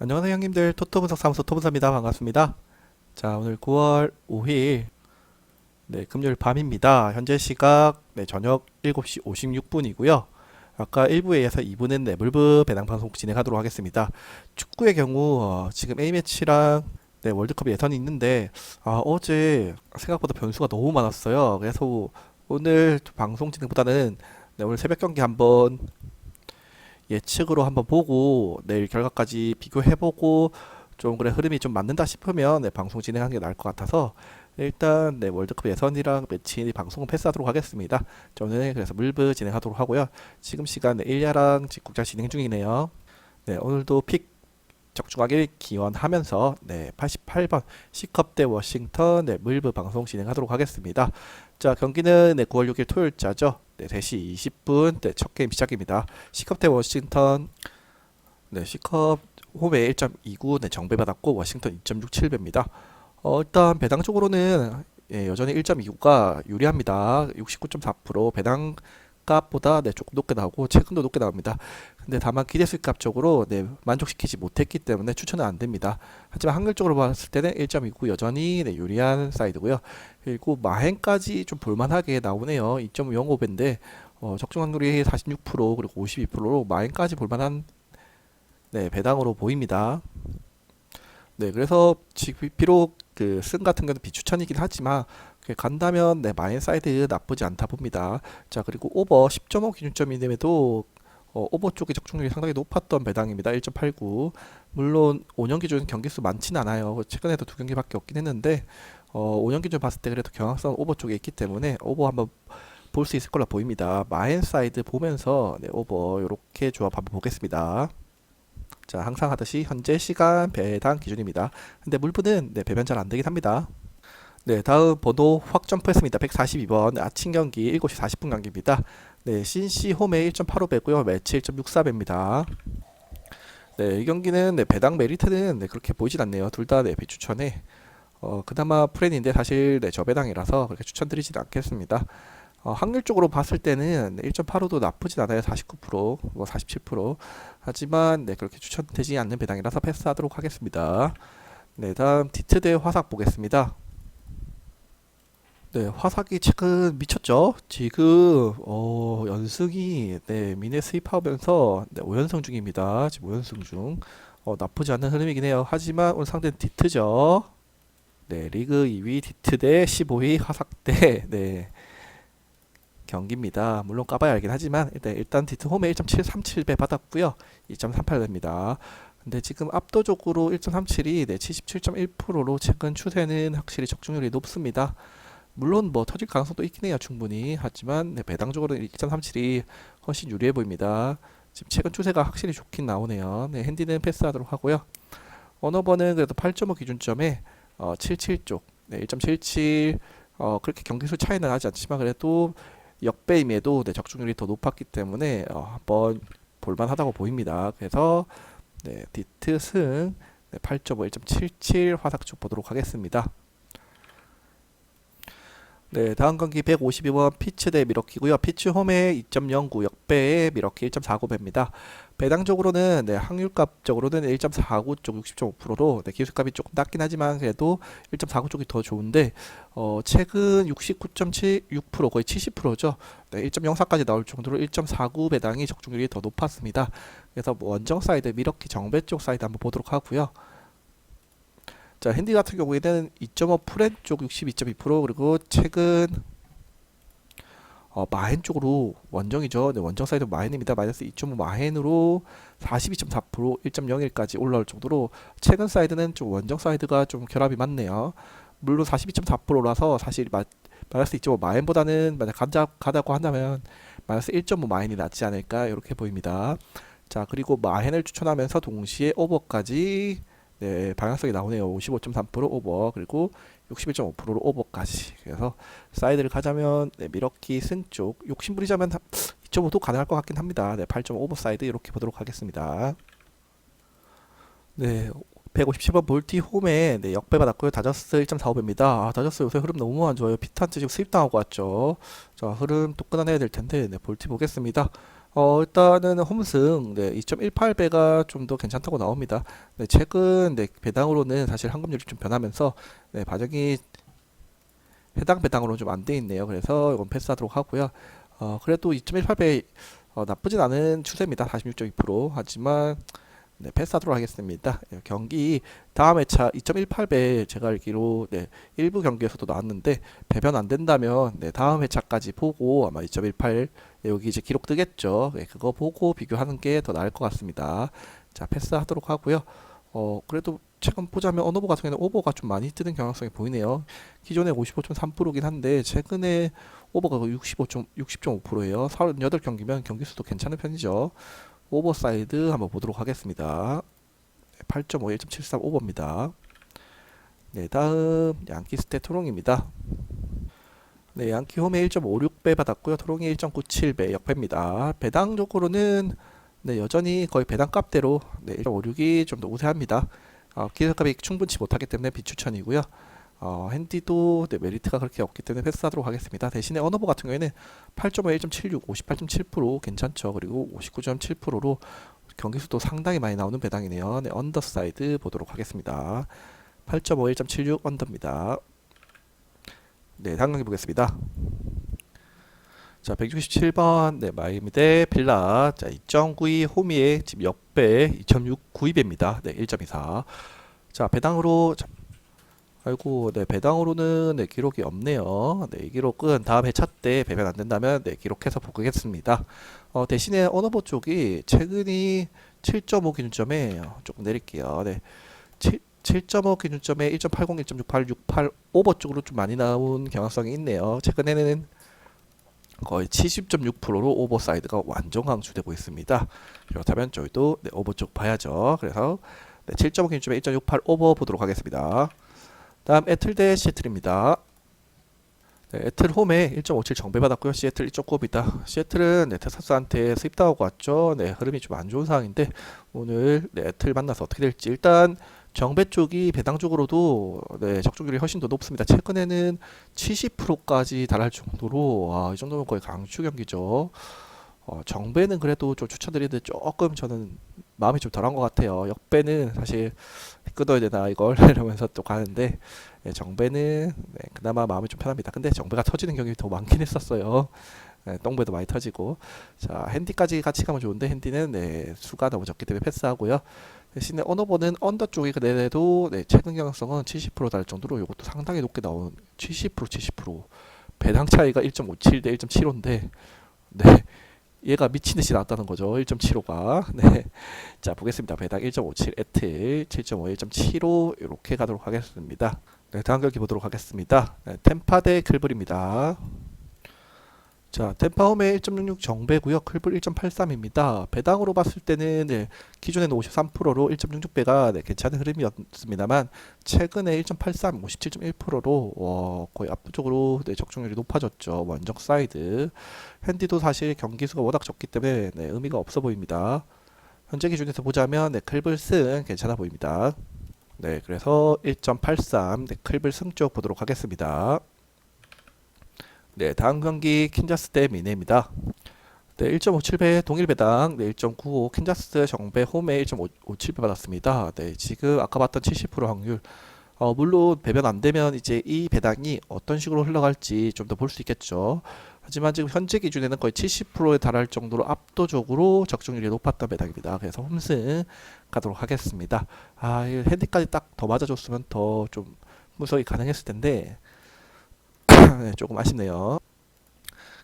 안녕하세요 형님들. 토토분석 사무소 토분사입니다. 반갑습니다. 자 오늘 9월 5일. 네 금요일 밤입니다. 현재 시각 네 저녁 7시 56분이고요. 아까 1부에 이어서 2부는 네 물브 배당 방송 진행하도록 하겠습니다. 축구의 경우 어, 지금 A매치랑 네 월드컵 예선이 있는데 아 어제 생각보다 변수가 너무 많았어요. 그래서 오늘 방송 진행보다는 네, 오늘 새벽 경기 한번 예측으로 한번 보고 내일 결과까지 비교해보고 좀 그래 흐름이 좀 맞는다 싶으면 네, 방송 진행하는 게 나을 것 같아서 일단 네, 월드컵 예선이랑 매치 방송은 패스하도록 하겠습니다. 저는 그래서 물브 진행하도록 하고요. 지금 시간 네, 1야랑 직국장 진행 중이네요. 네, 오늘도 픽 적중하게 기원하면서 네, 88번 C컵 대 워싱턴 네, 물브 방송 진행하도록 하겠습니다. 자, 경기는 네, 9월 6일 토요일자죠. 네, 3시 20분 네, 첫 게임 시작입니다. C컵 대 워싱턴 네, C컵 홈에 1.29 네, 정배 받았고 워싱턴 2.67배입니다. 어, 일단 배당 쪽으로는 예, 여전히 1.29가 유리합니다. 69.4% 배당 값보다 네, 조금 높게 나오고 최근도 높게 나옵니다. 근데 다만 기대수익 값 쪽으로 네, 만족시키지 못했기 때문에 추천은 안 됩니다. 하지만 확률적으로 봤을 때는 1.29 여전히 네, 유리한 사이드고요. 그리고 마행까지 좀 볼만하게 나오네요. 2.05배인데 어, 적중 확률이 46% 그리고 52%로 마행까지 볼만한 네, 배당으로 보입니다. 네, 그래서 지- 비록 그승 같은 경우는 비추천이긴 하지만 그 간다면 네, 마인 사이드 나쁘지 않다 봅니다. 자, 그리고 오버 10.5 기준점임에도 어, 오버 쪽의 적중률이 상당히 높았던 배당입니다. 1.89. 물론 5년 기준 경기수 많지는 않아요. 최근에도 두 경기밖에 없긴 했는데 어, 5년 기준 봤을 때 그래도 경향성 오버 쪽에 있기 때문에 오버 한번 볼 수 있을 걸로 보입니다. 마인 사이드 보면서 네, 오버 이렇게 조합 한번 보겠습니다. 자, 항상 하듯이 현재 시간 배당 기준입니다. 근데 물분은 네, 배변 잘 안 되긴 합니다. 네, 다음 번호 확 점프했습니다. 142번 아침 경기 7시 40분 경기입니다. 네, 신시 홈에 1.85배고요. 매치 1.64배입니다. 네, 이 경기는 네, 배당 메리트는 네, 그렇게 보이진 않네요. 둘다 네, 비추천에 어, 그나마 프렌인데 사실 네, 저배당이라서 그렇게 추천드리진 않겠습니다. 어, 확률적으로 봤을 때는 1.85도 나쁘진 않아요. 49%, 뭐 47%. 하지만 네, 그렇게 추천되지 않는 배당이라서 패스하도록 하겠습니다. 네, 다음 디트 대 화삭 보겠습니다. 네, 화삭이 최근 미쳤죠. 지금 어, 연승이 네, 미네 수입하면서 네, 5연승 중입니다. 지금 5연승 중. 어, 나쁘지 않은 흐름이긴 해요. 하지만 오늘 상대는 디트죠. 네, 리그 2위 디트 대 15위 화삭 대 네, 경기입니다. 물론 까봐야 알긴 하지만 일단, 일단 디트 홈에 1.737배 받았고요. 2.38배입니다. 근데 지금 압도적으로 1.37이 네, 77.1%로 최근 추세는 확실히 적중률이 높습니다. 물론 뭐 터질 가능성도 있긴 해요 충분히 하지만 네, 배당적으로는 1.37이 훨씬 유리해 보입니다 지금 최근 추세가 확실히 좋긴 나오네요 네, 핸디는 패스하도록 하고요 언어버는 그래도 8.5 기준점에 어, 77쪽 네, 1.77 어, 그렇게 경기수 차이는 나지 않지만 그래도 역배임에도 네, 적중률이 더 높았기 때문에 어, 한번 볼만하다고 보입니다. 그래서 네, 디트 승 네, 8.5 1.77 화삭 쪽 보도록 하겠습니다 네, 다음 경기 152번 피츠 대 미러키고요. 피츠 홈에 2.09 역배에 미러키 1.49배입니다. 배당적으로는 네, 확률값적으로는 1.49 쪽 60.5%로 네, 기술값이 조금 낮긴 하지만 그래도 1.49 쪽이 더 좋은데 어, 최근 69.76% 거의 70%죠. 네, 1.04까지 나올 정도로 1.49 배당이 적중률이 더 높았습니다. 그래서 뭐 원정 사이드 미러키 정배 쪽 사이드 한번 보도록 하고요. 자, 핸디 같은 경우에는 2.5 프렌 쪽 62.2% 그리고 최근 어, 마헨 쪽으로 원정이죠. 네, 원정 사이드 마헨입니다. 마이너스 2.5 마헨으로 42.4% 1.01까지 올라올 정도로 최근 사이드는 좀 원정 사이드가 좀 결합이 많네요. 물론 42.4%라서 사실 마, 마이너스 2.5 마헨보다는 만약 가자, 가다고 한다면 마이너스 1.5 마헨이 낫지 않을까 이렇게 보입니다. 자 그리고 마헨을 추천하면서 동시에 오버까지 네, 방향성이 나오네요. 55.3% 오버 그리고 61.5%로 오버까지. 그래서 사이드를 가자면 네, 미러키 승쪽 욕심 부리자면 2.5도 가능할 것 같긴 합니다. 네, 8.5 오버 사이드 이렇게 보도록 하겠습니다. 네, 157번 볼티 홈에 네, 역배 받았고요. 다저스 1.45배입니다. 아, 다저스 요새 흐름 너무 안 좋아요. 피탄트 지금 수입당하고 왔죠. 자, 흐름 또 끊어내야 될 텐데 네, 볼티 보겠습니다. 어, 일단은 홈승 네, 2.18배가 좀 더 괜찮다고 나옵니다. 네, 최근 네, 배당으로는 사실 환급률이 좀 변하면서 네, 반영이 해당 배당으로 좀 안 돼 있네요. 그래서 이건 패스하도록 하고요. 어, 그래도 2.18배 어, 나쁘진 않은 추세입니다. 46.2% 하지만 네, 패스하도록 하겠습니다. 예, 경기 다음 회차 2.18배 제가 알기로 네, 일부 경기에서도 나왔는데 배변 안 된다면 네, 다음 회차까지 보고 아마 2.18 네, 여기 이제 기록 뜨겠죠. 네, 그거 보고 비교하는 게 더 나을 것 같습니다. 자, 패스하도록 하고요. 어, 그래도 최근 보자면 언어보 같은 경우에는 오버가 좀 많이 뜨는 경향성이 보이네요. 기존에 55.3%긴 한데 최근에 오버가 65. 60.5%예요. 38경기면 경기 수도 괜찮은 편이죠. 오버 사이드 한번 보도록 하겠습니다. 8.5, 1.73 오버입니다. 네, 다음 양키 스탯 토롱입니다. 네, 양키 홈에 1.56배 받았고요. 토롱이 1.97배 역배입니다. 배당적으로는 네, 여전히 거의 배당 값대로 네, 1.56이 좀 더 우세합니다. 어, 기술값이 충분치 못하기 때문에 비추천이고요. 어, 핸디도 네, 메리트가 그렇게 없기 때문에 패스하도록 하겠습니다. 대신에 언어버 같은 경우에는 8.5, 1.76, 58.7% 괜찮죠. 그리고 59.7%로 경기 수도 상당히 많이 나오는 배당이네요. 네, 언더사이드 보도록 하겠습니다. 8.5, 1.76 언더입니다. 네, 경기 보겠습니다. 자, 167번 네, 마이미 대 빌라. 자, 2.92 호미의 지금 역배 2.6 구입입니다. 네, 1.24. 자, 배당으로 자, 아이고, 네, 배당으로는 네, 기록이 없네요. 네, 이 기록은 다음 회차 때 배분 안 된다면 네, 기록해서 보겠습니다. 어, 대신에 언어보 쪽이 최근이 7.5 기준점에 어, 조금 내릴게요. 네. 7, 7.5 기준점에 1.80, 1.68, 68 오버 쪽으로 좀 많이 나온 경향성이 있네요. 최근에는 거의 70.6%로 오버 사이드가 완전 강추되고 있습니다. 그렇다면 저희도 네, 오버 쪽 봐야죠. 그래서 네, 7.5 기준점에 1.68 오버 보도록 하겠습니다. 다음 애틀 대 시애틀입니다. 네, 애틀 홈에 1.57 정배 받았고요. 시애틀 2.9입니다. 시애틀은 네, 테사스한테 수입당하고 왔죠. 네, 흐름이 좀 안 좋은 상황인데 오늘 네, 애틀 만나서 어떻게 될지 일단 정배 쪽이 배당 쪽으로도 네, 적중률이 훨씬 더 높습니다. 최근에는 70%까지 달할 정도로 와, 이 정도면 거의 강추 경기죠. 어, 정배는 그래도 좀 추천드리는데 조금 저는 마음이 좀 덜한 것 같아요. 역배는 사실 끊어야 되나 이걸 이러면서 또 가는데 네, 정배는 네, 그나마 마음이 좀 편합니다. 근데 정배가 터지는 경우가 더 많긴 했었어요. 네, 똥배도 많이 터지고 자 핸디까지 같이 가면 좋은데 핸디는 네, 수가 너무 적기 때문에 패스하고요. 대신에 언어버는 언더 쪽이 그래도 네, 최근 경향성은 70%달 정도로 이것도 상당히 높게 나온 70% 70% 배당 차이가 1.57 대 1.75인데 네 얘가 미친 듯이 나왔다는 거죠. 1.75가. 네. 자, 보겠습니다. 배당 1.57, 에틀 7.5, 1.75 이렇게 가도록 하겠습니다. 네, 다음 경기 보도록 하겠습니다. 네, 템파 대 클블입니다. 자, 템파홈의 1.66 정배고요. 클블 1.83입니다. 배당으로 봤을 때는 네, 기존에는 53%로 1.66배가 네, 괜찮은 흐름이었습니다만 최근에 1.83, 57.1%로 어, 거의 압도적으로 네, 적중률이 높아졌죠. 원정 사이드. 핸디도 사실 경기수가 워낙 적기 때문에 네, 의미가 없어 보입니다. 현재 기준에서 보자면 네, 클블 승 괜찮아 보입니다. 네, 그래서 1.83 네, 클블 승 쪽 보도록 하겠습니다. 네, 다음 경기 킨자스 대 미네입니다. 네, 1.57배 동일 배당, 네, 1.95 킨자스 정배 홈에 1.57배 받았습니다. 네, 지금 아까 봤던 70% 확률. 어, 물론 배변 안 되면 이제 이 배당이 어떤 식으로 흘러갈지 좀 더 볼 수 있겠죠. 하지만 지금 현재 기준에는 거의 70%에 달할 정도로 압도적으로 적중률이 높았던 배당입니다. 그래서 홈승 가도록 하겠습니다. 아, 이 핸디까지 딱 더 맞아줬으면 더 좀 분석이 가능했을 텐데 네, 조금 아쉽네요.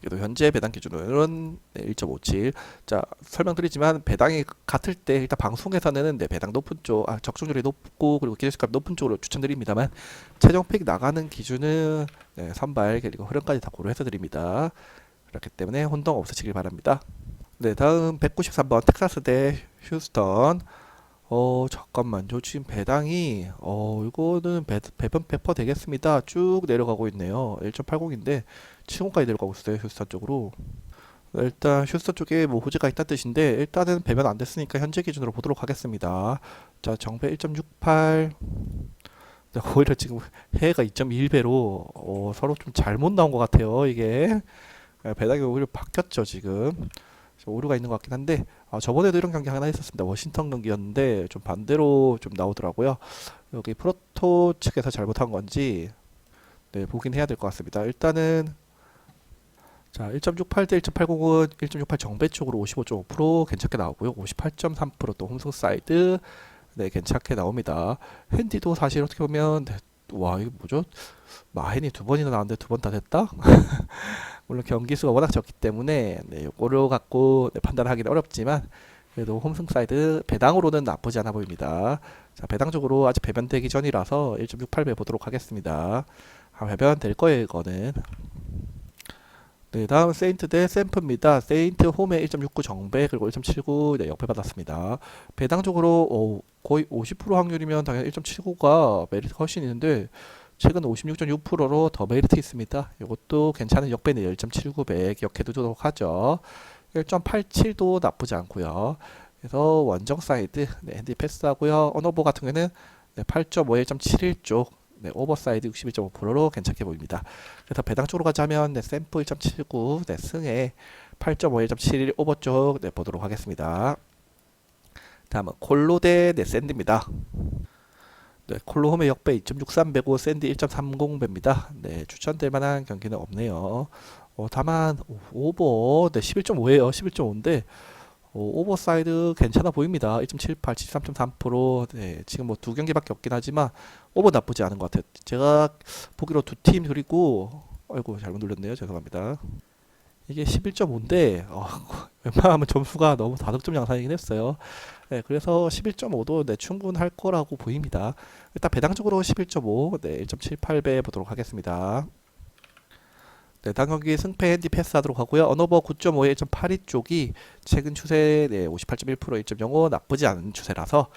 그래도 현재 배당 기준으로는 네, 1.57. 자, 설명드리지만 배당이 같을 때 일단 방송에서는 네, 배당 높은 쪽, 아, 적중률이 높고 그리고 기대수값 높은 쪽으로 추천드립니다만 최종 픽 나가는 기준은 네, 선발 그리고 흐름까지 다 고려해서 드립니다. 그렇기 때문에 혼동 없으시길 바랍니다. 네, 다음 193번 텍사스 대 휴스턴. 어 잠깐만. 요 지금 배당이 어 이거는 배, 배변 페퍼 되겠습니다. 쭉 내려가고 있네요. 1.80인데 7호까지 내려가고 있어요 휴스턴 쪽으로. 일단 휴스턴 쪽에 뭐 호재가 있다는 뜻인데 일단은 배변 안 됐으니까 현재 기준으로 보도록 하겠습니다. 자 정배 1.68 네, 오히려 지금 해가 2.1배로 어, 서로 좀 잘못 나온 것 같아요 이게. 배당이 오히려 바뀌었죠 지금. 좀 오류가 있는 것 같긴 한데 아, 저번에도 이런 경기 하나 있었습니다. 워싱턴 경기였는데 좀 반대로 좀 나오더라고요. 여기 프로토 측에서 잘못한 건지 네, 보긴 해야 될 것 같습니다. 일단은 자, 1.68 대 1.80은 1.68 정배 쪽으로 55.5% 괜찮게 나오고요. 58.3%또 홈승 사이드 네, 괜찮게 나옵니다. 핸디도 사실 어떻게 보면 네, 와, 이거 뭐죠? 마헨이 두 번이나 나왔는데 두 번 다 됐다? 물론 경기 수가 워낙 적기 때문에 네, 요거를 갖고 네, 판단하기는 어렵지만 그래도 홈승 사이드 배당으로는 나쁘지 않아 보입니다. 자, 배당 적으로 아직 배변되기 전이라서 1.68배 보도록 하겠습니다. 아, 배변 될 거예요, 이거는. 네, 다음 세인트 대 샘프입니다. 세인트 홈에 1.69 정배 그리고 1.79 네, 역배 받았습니다. 배당적으로 어, 거의 50% 확률이면 당연히 1.79가 메리트 훨씬 있는데 최근 56.6%로 더 메리트 있습니다. 이것도 괜찮은 역배네요. 1.79배 기억해 두도록 하죠. 1.87도 나쁘지 않고요. 그래서 원정 사이드 네, 핸디 패스하고요. 언어보 같은 경우에는 네, 8.5, 1.71쪽 네, 오버사이드 61.5%로 괜찮게 보입니다. 그래서 배당 쪽으로 가자면 네, 샘프 1.79, 네, 승에 8.5, 1.71 오버 쪽 네, 보도록 하겠습니다. 다음은 콜로 대 네, 샌드입니다. 네, 콜로 홈의 역배 2.63배고 샌드 1.30배입니다. 네, 추천될 만한 경기는 없네요. 어, 다만 오- 오버 네, 11.5예요. 11.5인데 어, 오버사이드 괜찮아 보입니다. 1.78, 73.3%. 네, 지금 뭐 두 경기밖에 없긴 하지만 오버 나쁘지 않은 것 같아요. 제가 보기로 두 팀 그리고 아이고 잘못 눌렀네요. 죄송합니다. 이게 11.5인데 어, 웬만하면 점수가 너무 다득점 양상이긴 했어요. 네, 그래서 11.5도 네, 충분할 거라고 보입니다. 일단 배당적으로 11.5, 네, 1.78배 보도록 하겠습니다. 네, 다음 경기 승패 핸디 패스하도록 하고요. 언어버 9.5에 1.82 쪽이 최근 추세 네, 58.1% 1.05 나쁘지 않은 추세라서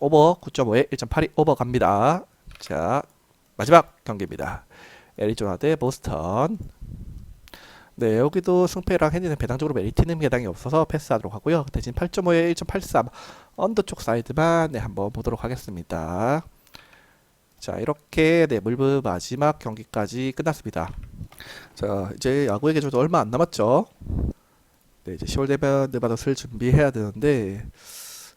오버 9.5에 1.82 오버 갑니다. 자, 마지막 경기입니다. 애리조나 대 보스턴. 네, 여기도 승패랑 핸디는 배당적으로 메리트는 배당이 없어서 패스하도록 하고요. 대신 8.5에 1.83 언더 쪽 사이드만 네, 한번 보도록 하겠습니다. 자, 이렇게 네, 물브 마지막 경기까지 끝났습니다. 자, 이제 야구의 계절도 얼마 안 남았죠. 네, 이제 10월 되면 느바더스를 준비해야 되는데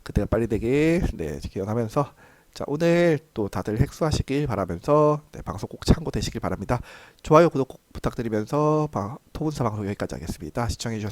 그때가 빨리 되길 네, 기원하면서 자, 오늘 또 다들 핵수하시길 바라면서 네, 방송 꼭 참고 되시길 바랍니다. 좋아요, 구독 꼭 부탁드리면서 방, 토분사 방송 여기까지 하겠습니다. 시청해주셔서